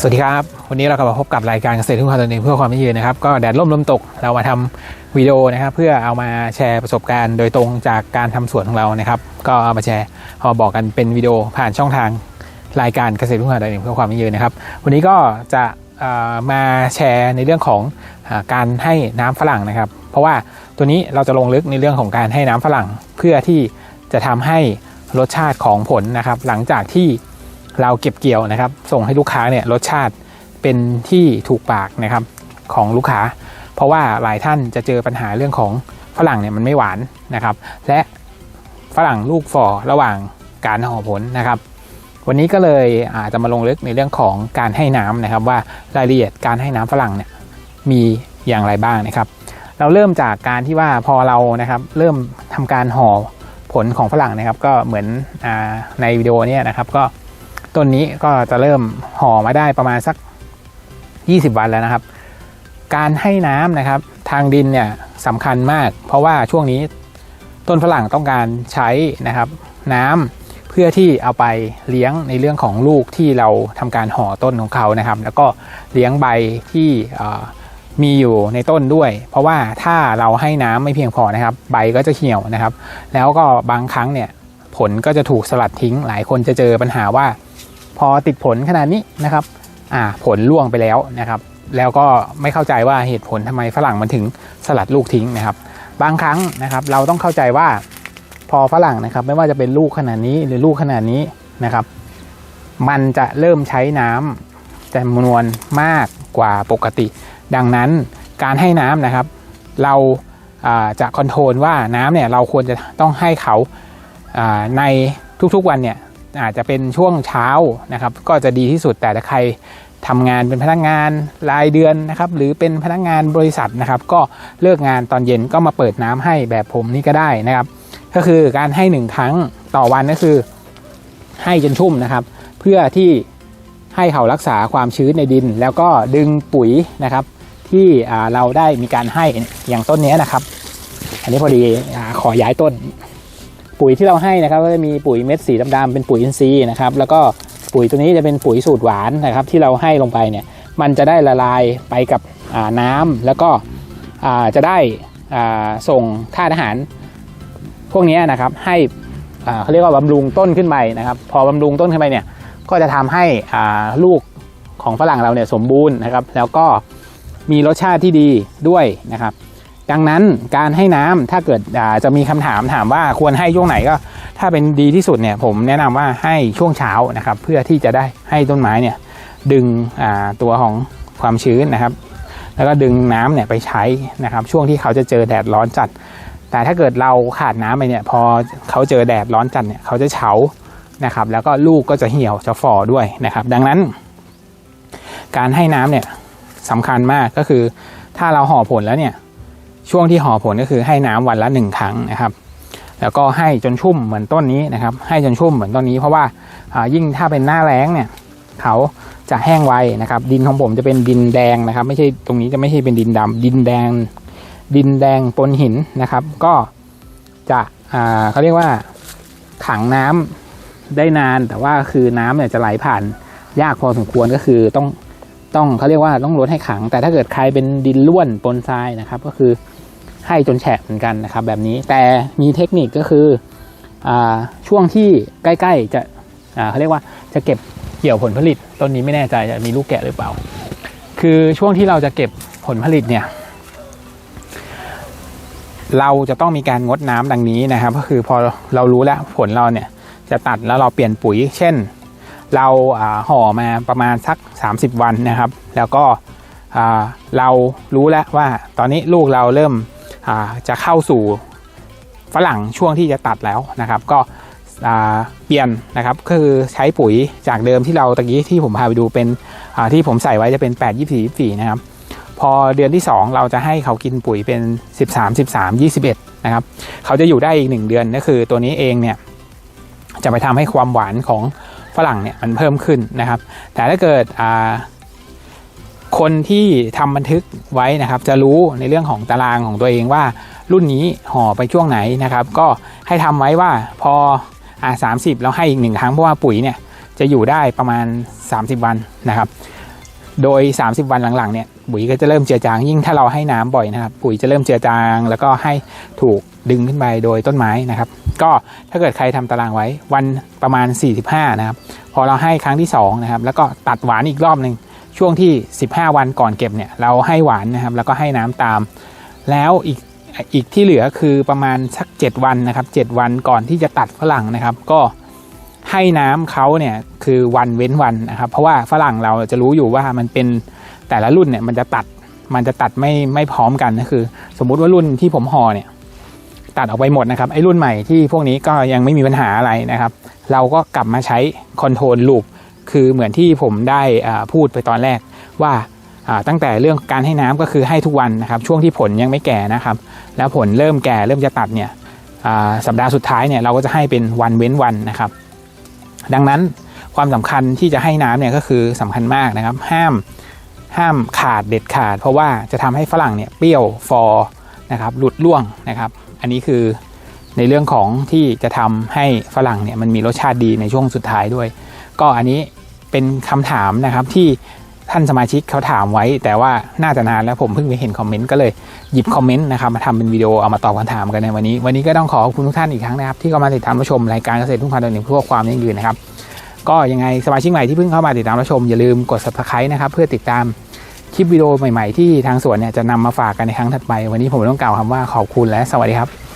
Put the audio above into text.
สวัสดีครับ วันนี้เรากลับมาพบกับรายการเกษตรทุ่งคาตนเองเพื่อความยั่งยืนนะครับ ก็แดดร่มลมตกเรามาทำวิดีโอนะครับ เพื่อเอามาแชร์ประสบการณ์โดยตรงจากการทำสวนของเรานะครับ ก็เอามาแชร์เอามาบอกกันเป็นวิดีโอผ่านช่องทางรายการเกษตรทุ่งคาตนเองเพื่อความยั่งยืนนะครับ วันนี้ก็จะมาแชร์ในเรื่องของการให้น้ำฝรั่งนะครับ เพราะว่าตัวนี้เราจะลงลึกในเรื่องของการให้น้ำฝรั่ง เพื่อที่จะทำให้รสชาติของผลนะครับ หลังจากที่ เราเก็บเกี่ยวนะครับ ส่งให้ลูกค้าเนี่ยรสชาติเป็นที่ถูกปากนะครับของลูกค้า เพราะว่าหลายท่านจะเจอปัญหาเรื่องของฝรั่งเนี่ยมันไม่หวานนะครับ และฝรั่งลูกฝ่อระหว่างการห่อผลนะครับ วันนี้ก็เลยอาจจะมาลงลึกในเรื่องของการให้น้ำนะครับ ว่ารายละเอียดการให้น้ำฝรั่งเนี่ยมีอย่างไรบ้างนะครับ เราเริ่มจากการที่ว่าพอเรานะครับ เริ่มทำการห่อผลของฝรั่งนะครับ ก็เหมือนอในวิดีโอนี้นะครับก็ ต้นนี้ก็จะเริ่มห่อมาได้ประมาณสัก 20 วันแล้วนะครับ การให้น้ำนะครับ ทางดินเนี่ยสำคัญมาก เพราะว่าช่วงนี้ต้นฝรั่งต้องการใช้นะครับ น้ำเพื่อที่เอาไปเลี้ยงในเรื่องของลูกที่เราทำการห่อต้นของเขานะครับ แล้วก็เลี้ยงใบที่มีอยู่ในต้นด้วย เพราะว่าถ้าเราให้น้ำไม่เพียงพอนะครับ ใบก็จะเหี่ยวนะครับ แล้วก็บางครั้งเนี่ยผลก็จะถูกสลัดทิ้ง หลายคนจะเจอปัญหาว่า พอติดผลขนาดนี้นะครับอ่าผลล่วงไปแล้วนะครับ แล้วก็ไม่เข้าใจว่าเหตุผลทำไมฝรั่งมันถึงสลัดลูกทิ้งนะครับ บางครั้งนะครับเราต้องเข้าใจว่าพอฝรั่งนะครับ ไม่ว่าจะเป็นลูกขนาดนี้หรือลูกขนาดนี้นะครับ มันจะเริ่มใช้น้ำจำนวนมากกว่าปกติ ดังนั้นการให้น้ำนะครับ เราาจะคอนโทรลว่าน้ำเนี่ยเราควรจะต้องให้เขาาในทุกๆวันเนี่ย อาจจะเป็นช่วงเช้านะครับ ก็จะดีที่สุดแต่ถ้าใครทำงานเป็นพนักงานรายเดือนนะครับหรือเป็นพนักงานบริษัทนะครับ ก็เลิกงานตอนเย็นก็มาเปิดน้ำให้แบบผมนี่ก็ได้นะครับ ก็คือการให้หนึ่งครั้งต่อวันก็คือ ให้จนชุ่มนะครับ เพื่อที่ให้เขารักษาความชื้นในดิน แล้วก็ดึงปุ๋ยนะครับ ที่เราได้มีการให้อย่างต้นนี้นะครับ อันนี้พอดีอขอย้ายต้น ปุ๋ยที่เราให้นะครับก็จะมีปุ๋ยเม็ดสีดำๆเป็นปุ๋ยอินทรีย์นะครับแล้วก็ปุ๋ยตัวนี้จะเป็นปุ๋ยสูตรหวานนะครับ ที่เราให้ลงไปเนี่ยมันจะได้ละลายไปกับน้ำแล้วก็จะได้ส่งธาตุอาหาร พวกนี้นะครับให้เขาเรียกว่าบำรุงต้นขึ้นไปนะครับ พอบำรุงต้นขึ้นไปเนี่ยก็จะทำให้ลูกของฝรั่งเราเนี่ยสมบูรณ์นะครับ แล้วก็มีรสชาติที่ดีด้วยนะครับ ดังนั้นการให้น้ำถ้าเกิดจะมีคำถามถามว่าควรให้ช่วงไหนก็ ถ้าเป็นดีที่สุดเนี่ยผมแนะนำว่าให้ช่วงเช้านะครับ เพื่อที่จะได้ให้ต้นไม้เนี่ยดึงตัวของความชื้นนะครับ แล้วก็ดึงน้ำเนี่ยไปใช้นะครับ ช่วงที่เขาจะเจอแดดร้อนจัด แต่ถ้าเกิดเราขาดน้ำไปเนี่ยพอเขาเจอแดดร้อนจัดเนี่ยเขาจะเฉานะครับ แล้วก็ลูกก็จะเหี่ยวจะฝ่อด้วยนะครับ ดังนั้น การให้น้ำเนี่ยสำคัญมากก็คือถ้าเราห่อผลแล้วเนี่ย ช่วงที่ห่อผลก็คือให้น้ำวันละหนึ่งครั้งนะครับ แล้วก็ให้จนชุ่มเหมือนต้นนี้นะครับ ให้จนชุ่มเหมือนต้นนี้ เพราะว่ายิ่งถ้าเป็นหน้าแล้งเนี่ยเขาจะแห้งไวนะครับ ดินของผมจะเป็นดินแดงนะครับ ไม่ใช่ตรงนี้จะไม่ใช่เป็นดินดำดินแดง ดินแดงปนหินนะครับ ก็จะเขาเรียกว่าขังน้ำได้นาน แต่ว่าคือน้ำเนี่ยจะไหลผ่านยากพอสมควรก็คือต้องต้องเขาเรียกว่าต้องลดให้ขัง แต่ถ้าเกิดใครเป็นดินล้วนปนทรายนะครับ ก็คือ ให้จนแฉะเหมือนกันนะครับ แบบนี้แต่มีเทคนิคก็คืออช่วงที่ใกล้ ๆ จะเขาเรียกว่าจะเก็บเกี่ยวผลผลิตต้นนี้ไม่แน่ใจจะมีลูกแกะหรือเปล่า คือช่วงที่เราจะเก็บผลผลิตเนี่ย เราจะต้องมีการงดน้ำดังนี้นะครับ ก็คือพอเรารู้แล้วผลเราเนี่ยจะตัดแล้วเราเปลี่ยนปุ๋ย เช่น เราห่อมาประมาณสัก 30 วันนะครับ แล้วก็เรารู้แล้วว่าตอนนี้ลูกเราเริ่ม จะเข้าสู่ฝรั่งช่วงที่จะตัดแล้วนะครับ ก็เปลี่ยนนะครับก็คือใช้ปุ๋ยจากเดิมที่เราตะกี้ที่ผมพาไปดูเป็นที่ผมใส่ไว้จะเป็น 8 24 24 นะครับ พอเดือนที่ 2 เราจะให้เขากินปุ๋ยเป็น 13 13 21 นะครับ เขาจะอยู่ได้อีก 1 เดือนก็คือตัวนี้เองเนี่ยจะไปทำให้ความหวานของฝรั่งเนี่ยมันเพิ่มขึ้นนะครับ แต่ถ้าเกิดอ่า คนที่ทำบันทึกไว้นะครับ จะรู้ในเรื่องของตารางของตัวเองว่า รุ่นนี้ห่อไปช่วงไหนนะครับ ก็ให้ทำไว้ว่าพออ่าสามสิบเราให้อีกหนึ่งครั้งเพราะว่าปุ๋ยเนี่ยจะอยู่ได้ประมาณ 30 วันนะครับ โดย 30 วันหลังๆเนี่ยปุ๋ยก็จะเริ่มเจือจางยิ่งถ้าเราให้น้ำบ่อยนะครับ ปุ๋ยจะเริ่มเจือจาง แล้วก็ให้ถูกดึงขึ้นไปโดยต้นไม้นะครับ ก็ถ้าเกิดใครทำตารางไว้วันประมาณ 45 นะครับ พอเราให้ครั้งที่2นะครับแล้วก็ตัดหวานอีกรอบหนึ่ง ช่วงที่ 15 วันก่อนเก็บเนี่ยเราให้หวานนะครับ แล้วก็ให้น้ำตาม แล้วอีกอีกที่เหลือคือประมาณสัก 7 วันนะครับ 7 วันก่อนที่จะตัดฝรั่งนะครับ ก็ให้น้ำเขาเนี่ยคือวันเว้นวันนะครับ เพราะว่าฝรั่งเราจะรู้อยู่ว่ามันเป็นแต่ละรุ่นเนี่ยมันจะตัดมันจะตัดไม่ไม่พร้อมกันก็คือ สมมุติว่ารุ่นที่ผมห่อเนี่ยตัดออกไปหมดนะครับไอ้รุ่นใหม่ที่พวกนี้ก็ยังไม่มีปัญหาอะไรนะครับ เราก็กลับมาใช้คอนโทรลลูป คือเหมือนที่ผมได้พูดไปตอนแรกว่าตั้งแต่เรื่องการให้น้ำก็คือให้ทุกวันนะครับ ช่วงที่ผลยังไม่แก่นะครับ แล้วผลเริ่มแก่เริ่มจะตัดเนี่ยสัปดาห์สุดท้ายเนี่ยเราก็จะให้เป็นวันเว้นวันนะครับ ดังนั้นความสำคัญที่จะให้น้ำเนี่ยก็คือสำคัญมากนะครับ ห้ามห้ามขาดเด็ดขาด เพราะว่าจะทำให้ฝรั่งเนี่ยเปรี้ยวฟอนะครับหลุดร่วงนะครับ อันนี้คือในเรื่องของที่จะทำให้ฝรั่งเนี่ยมันมีรสชาติดีในช่วงสุดท้ายด้วย ก็อันนี้ เป็นคำถามนะครับที่ท่านสมาชิกเขาถามไว้ แต่ว่าน่าจะนานแล้วผมเพิ่งไปเห็นคอมเมนต์ก็เลยหยิบคอมเมนต์นะครับมาทำเป็นวิดีโอเอามาตอบคำถามกันในวันนี้ วันนี้ก็ต้องขอขอบคุณทุกท่านอีกครั้งนะครับ ที่เข้ามาติดตามรับชมรายการเกษตรทุ่งควันตัวหนึ่งเพื่อความยั่งยืนนะครับ ก็ยังไงสมาชิกใหม่ที่เพิ่งเข้ามาติดตามรับชมอย่าลืมกด subscribe นะครับเพื่อติดตามคลิปวิดีโอใหม่ๆ ที่ทางสวนเนี่ยจะนำมาฝากกันในครั้งถัดไป วันนี้ผมต้องกล่าวคำว่าขอบคุณและสวัสดีครับ